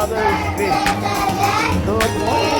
Father's fish. Good.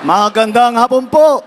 Magandang hapon po.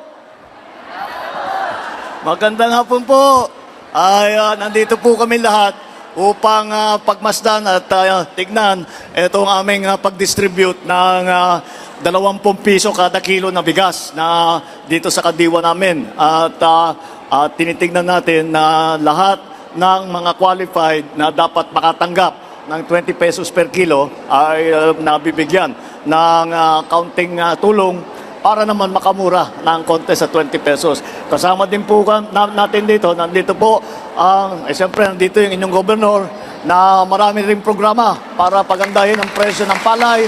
Magandang hapon po. Ay, ah, nandito po kami lahat upang ah, pagmasdan at ah, tignan itong aming ah, pag-distribute ng ah, 20 piso kada kilo na bigas na dito sa kadiwa namin. At ah, ah, tinitignan natin na lahat ng mga qualified na dapat makatanggap ng 20 pesos per kilo ay ah, nabibigyan ng ah, counting ah, tulong para naman makamura ng konti sa 20 pesos. Kasama din po na, natin dito, nandito po, ang, eh, siyempre nandito yung inyong gobernador na marami rin programa para pagandahin ang presyo ng palay,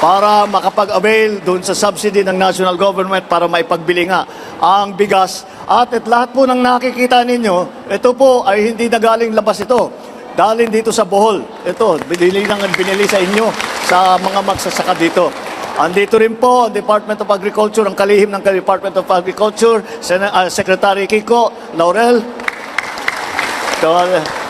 para makapag-avail doon sa subsidy ng national government para maipagbili nga ang bigas. At at lahat po ng nakikita ninyo, ito po ay hindi nagaling labas ito. Galing dito sa Bohol. Ito, binili lang binili sa inyo sa mga magsasaka dito. Andito rin po ang Department of Agriculture, ang kalihim ng Department of Agriculture, Sen- ah, Secretary Kiko Laurel, So,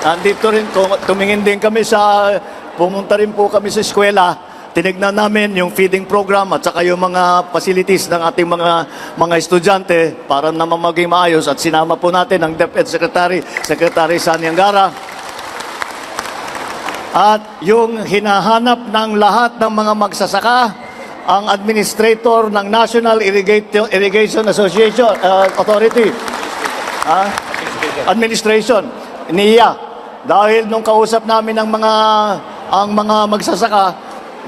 nandito rin, tumingin din kami sa, pumunta rin po kami sa eskwela, tinignan namin yung feeding program at saka yung mga facilities ng ating mga mga estudyante para naman maging maayos at sinama po natin ang DepEd Secretary, Secretary Sani Angara. At yung hinahanap ng lahat ng mga magsasaka, ang administrator ng National Irrigation, Association uh, Authority. Ah, administration, NIA. Dahil nung kausap namin ang mga ang mga magsasaka,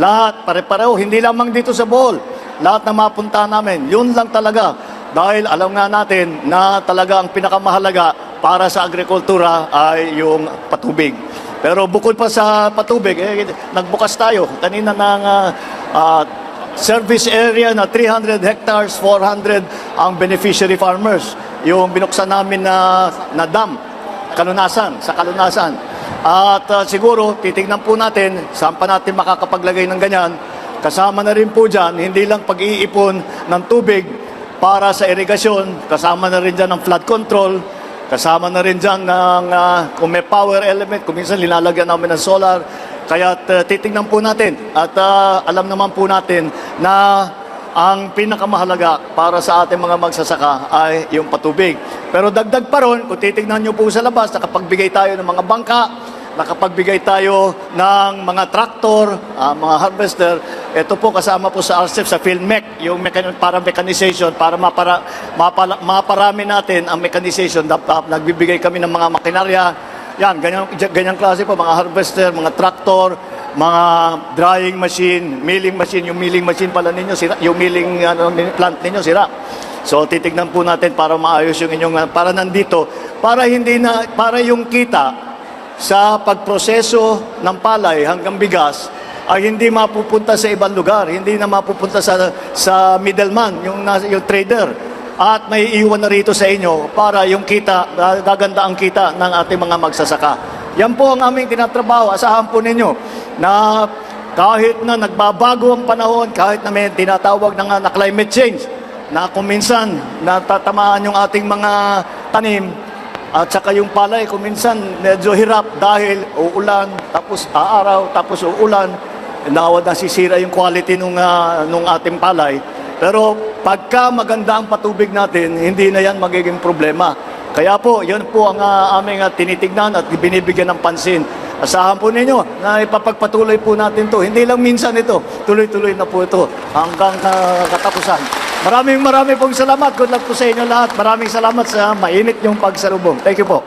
lahat pare-pareho, hindi lamang dito sa Bohol. Lahat na mapunta namin, yun lang talaga. Dahil alam nga natin na talaga ang pinakamahalaga para sa agrikultura ay yung patubig. Pero bukod pa sa patubig, eh, nagbukas tayo kanina ng ah, ah, service area na 300 hectares, 400 ang beneficiary farmers. Yung binuksan namin na, na dam, kalunasan, sa kalunasan. At ah, siguro, titignan po natin, saan pa natin makakapaglagay ng ganyan. Kasama na rin po dyan, hindi lang pag-iipon ng tubig para sa irigasyon, kasama na rin dyan ng flood control, kasama na rin dyan ng, ah, kung may power element, kung minsan linalagyan namin ng solar, kaya titingnan po natin at ah, alam naman po natin na ang pinakamahalaga para sa ating mga magsasaka ay yung patubig. Pero dagdag pa ron, kung titingnan nyo po sa labas, nakapagbigay tayo ng mga bangka, nakapagbigay tayo ng mga traktor, ah, mga harvester. Ito po kasama po sa RCEP, sa PhilMech, yung mechan- para mechanization, para mapara, mapala, maparami natin ang mechanization. Dap- dap- Nagbibigay kami ng mga makinarya, yan, ganyan, ganyan klase po, mga harvester, mga traktor, mga drying machine, milling machine, yung milling machine pala ninyo, sira, yung milling ano, plant ninyo, sira. So titignan po natin para maayos yung inyong, para nandito, para hindi na, para yung kita sa pagproseso ng palay hanggang bigas ay hindi mapupunta sa ibang lugar, hindi na mapupunta sa sa middleman, yung, yung trader. At may iwan na rito sa inyo para yung kita, gaganda ang kita ng ating mga magsasaka. Yan po ang aming tinatrabaho. Asahan po ninyo na kahit na nagbabago ang panahon, kahit na may tinatawag na, na climate change, na kung minsan natatamaan yung ating mga tanim, at saka yung palay, kung minsan medyo hirap dahil uulan, tapos aaraw, tapos uulan, nawad na sisira yung quality nung, ah, nung ating palay. Pero pagka maganda ang patubig natin, hindi na yan magiging problema. Kaya po, yun po ang ah, aming ah, tinitignan at binibigyan ng pansin. Asahan po ninyo na ipapagpatuloy po natin to. Hindi lang minsan ito, tuloy-tuloy na po ito hanggang ah, katapusan. Maraming maraming pong salamat. Good luck po sa inyo lahat. Maraming salamat sa mainit yung pagsalubong. Thank you po.